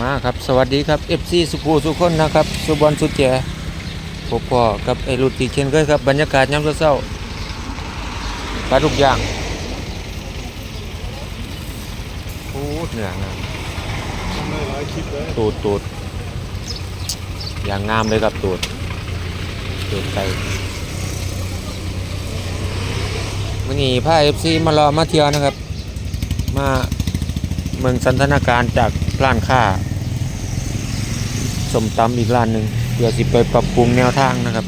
มาครับ สวัสดีครับ FC สุภูสุคนนะครับ สุบอลสุแจพบพ่อกับไอรุตีเช่นเคยครับ บรรยากาศยามเช้าๆปลาทุกอย่างพูดเหนืองามทำได้หลายคลิปเลยตูดตูดอย่างงามเลยครับตูดตูดไก่วันนี้พา FC มารอมาเที่ยวนะครับ มาเมืองสันทนาการจากร้านค้า สมตำอีกร้านหนึ่งเพื่อสิไปปรับปรุงแนวทางนะครับ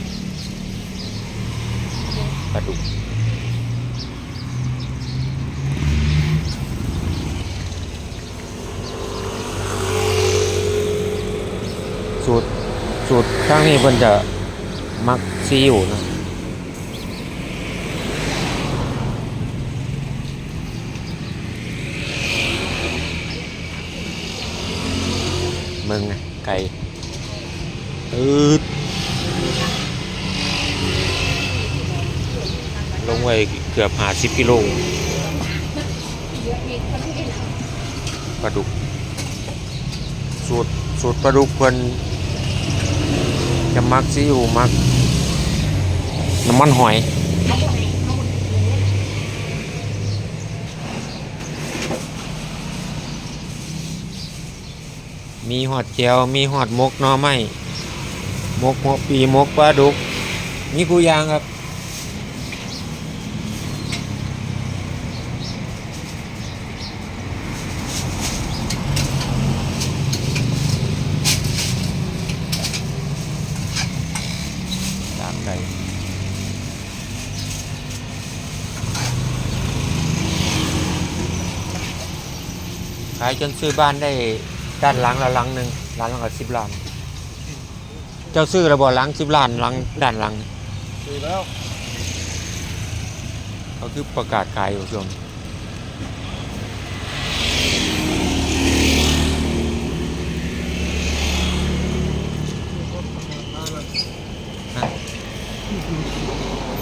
ปลาดุกสูตรสูตรข้างนี้เพิ่นจะมักซีอิ๊วนะมึงไงไก่ อืดลงไว้เกือบหาสิบกิโลปลาดุก สูตรสูตรปลาดุกเพิ่นจะมักซีอิ๊วมัก น้ำมันหอยมีหอดแจวมีหอดมกน่อไม้ มกหัวปีมกปลาดุก นี่กูยางครับ ตามไก่ขายจนซื้อบ้านได้ด้านหลังละหลังหนึ่งหล้านละสิบล้าน เจ้าซื้อระบ่หลังสิบล้านหลังด้านหลัง ซื้อแล้วเขาคือประกาศขายอยู่ช่วงนี้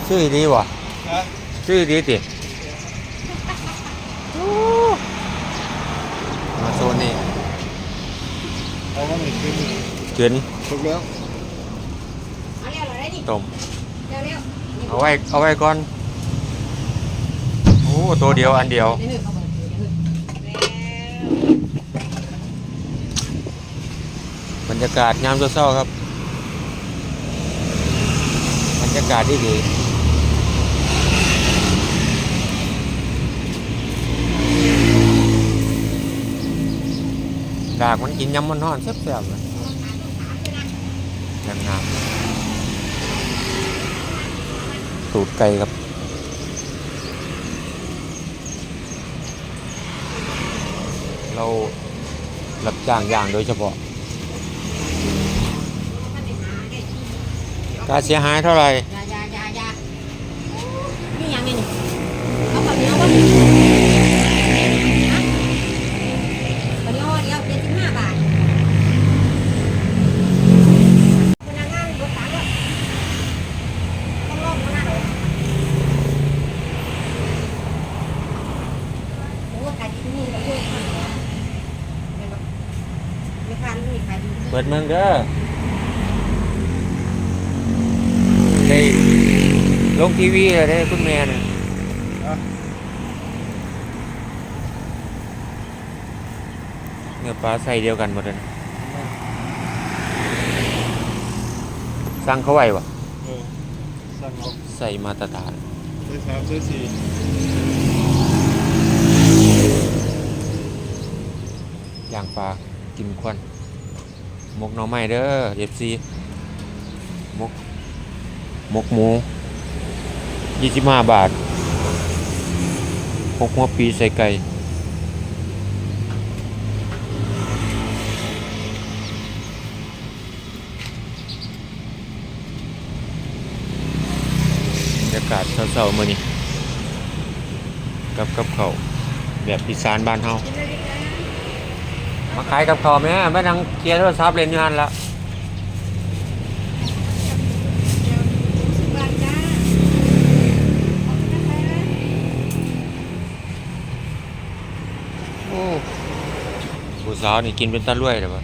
ซื้อดีวะฮะซื้อดีติมาโซนนี้เอาว่าไม่ขึ้นเกินถูกแล้ว เอาเร็วเลยดิ ต้มเร็วเร็วเอาไว้ เอาไว้ก่อน โอ้ ตัวเดียวอันเดียวเดี๋ยวเขาบอกเดี๋ยวเดี๋ยวบรรยากาศยามเช้าๆครับ บรรยากาศที่ดีดากมันกินยำมันนอนแซ่บๆเลยยังงาม ตูดไก่ครับเรารับจ้างอย่างโดยเฉพาะค่าเสียหายเท่าไหร่ อยาอยาอยาอยานี่ยังไงนี่เอาคนเดียววะฮะคนเดียวเดียวเจ็ดสิบห้าบาทพนักงานรถสามรถต้องลงมาหน้ารถโอ้ขายที่นี่ก็ช่วยคนเห็นปะไม่ค้าไม่มีขายดี เปิดเมืองเด้อได้ลงทีวีเลยได้คุณแม่เนี่ยอะเนื้อปลาใส่เดียวกันหมดเลยนะสั่งเขาไว้ปะเออสั่งเอาใส่มาตรฐานได้สามได้สี่ย่างปลากินควันห มกหน่อไม้เด้อเอฟซีมกหมกหมูยี่สิบห้าบาทหกหัวปีใส่ไก่บรรยากาศเช้าๆมื้อนี้กับกับเขาแบบอีสานบ้านเฮา มาขายกับขอแม่แม่นังเคลียร์โทรศัพท์เล่นอยู่หันละโอ้ผู้สาวนี่กินเป็นตะลุ่ยแต่ว่า